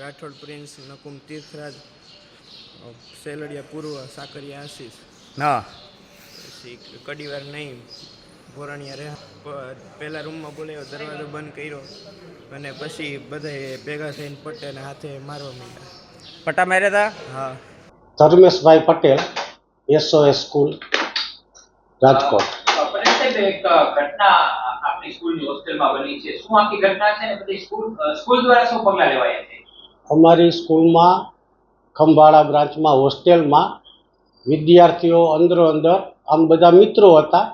Rathod Prince Nakum Tirthraj Seladiya Purva Sakariya આશીષ. હા. પછી કડીવાર નહીં ભોરણિયા રહે પહેલાં પહેલા રૂમમાં બોલાયો દરવાજો બંધ કર્યો અને પછી બધાએ ભેગા થઈને પટેલને હાથે મારવા માંડ્યા. પટ્ટા માર્યા હતા હા. Dharmeshbhai Patel SOS school Rajkot. એક ઘટના આપણી સ્કૂલની હોસ્ટેલમાં બની છે. શું આખી ઘટના છે ને? બધી સ્કૂલ સ્કૂલ દ્વારા શું પગલાં લેવાયા છે? અમારી સ્કૂલમાં ખંભાળા બ્રાન્ચમાં, હોસ્ટેલમાં વિદ્યાર્થીઓ અંદરો અંદર, આમ બધા મિત્રો હતા,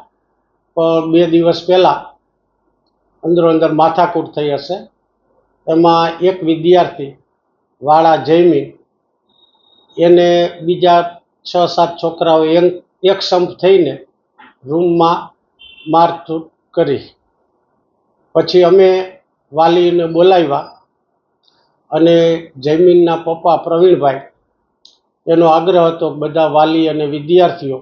પણ બે દિવસ પહેલાં અંદરો અંદર માથાકૂટ થઈ હશે. એમાં એક વિદ્યાર્થી, વાળા જૈમી, એને બીજા છ સાત છોકરાઓ એક સંપ થઈને રૂમમાં મારઝૂટ કરી. પછી અમે વાલીને બોલાવ્યા. અને જયમીનના પપ્પા પ્રવીણભાઈ, એનો આગ્રહ હતો બધા વાલી અને વિદ્યાર્થીઓ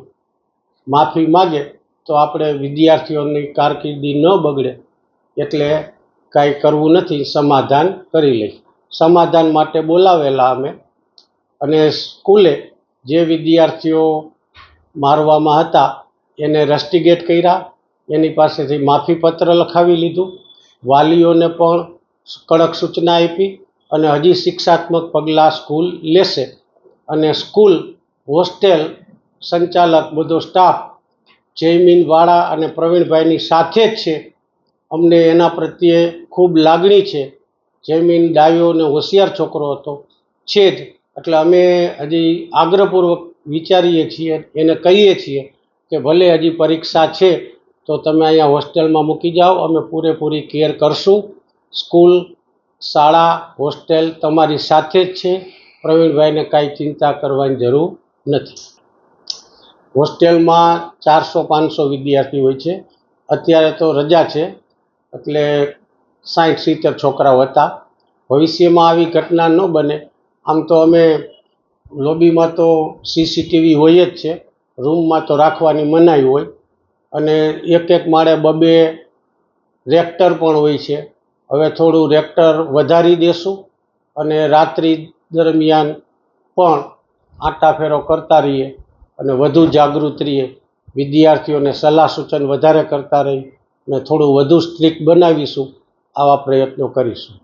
માફી માગે તો આપણે વિદ્યાર્થીઓની કારકિર્દી ન બગડે એટલે કાંઈ કરવું નથી, સમાધાન કરી લઈ સમાધાન માટે બોલાવેલા અમે અને સ્કૂલે જે વિદ્યાર્થીઓ મારવામાં હતા એને રસ્ટિગેટ કર્યા, એની પાસેથી માફીપત્ર લખાવી લીધું. વાલીઓને પણ કડક સૂચના આપી અને હજી શિક્ષાત્મક પગલાં સ્કૂલ લેશે. અને સ્કૂલ, હોસ્ટેલ સંચાલક બધો સ્ટાફ જયમીનવાળા અને પ્રવીણભાઈની સાથે જ છે. અમને એના પ્રત્યે ખૂબ લાગણી છે. જયમીન ડાયો અને હોશિયાર છોકરો હતો. છે જ. એટલે અમે હજી આગ્રહપૂર્વક વિચારીએ છીએ, એને કહીએ છીએ કે ભલે હજી પરીક્ષા છે, તો તમે અહીંયા હોસ્ટેલમાં મૂકી જાઓ. અમે પૂરેપૂરી કેર કરશું. સ્કૂલ શાળા, હોસ્ટેલ તમારી સાથે જ છે. પ્રવીણભાઈને કાંઈ ચિંતા કરવાની જરૂર નથી. હોસ્ટેલમાં ચારસો, પાંચસો વિદ્યાર્થી હોય છે. અત્યારે તો રજા છે, એટલે સાઠ સિત્તેર છોકરાઓ હતા. ભવિષ્યમાં આવી ઘટના ન બને. આમ તો અમે લોબીમાં તો સીસીટીવી હોય જ છે. રૂમમાં તો રાખવાની મનાઈ હોય. અને એક એક માળે બબે રેક્ટર પણ હોય છે. હવે થોડું રેક્ટર વધારી દેશું અને રાત્રિ દરમિયાન પણ આટાફેરો કરતા રહીએ અને વધુ જાગૃત રહીએ. વિદ્યાર્થીઓને સલાહ સૂચન વધારે કરતા રહી અને થોડું વધુ સ્ટ્રિક્ટ બનાવીશું આવા પ્રયત્નો કરીશું.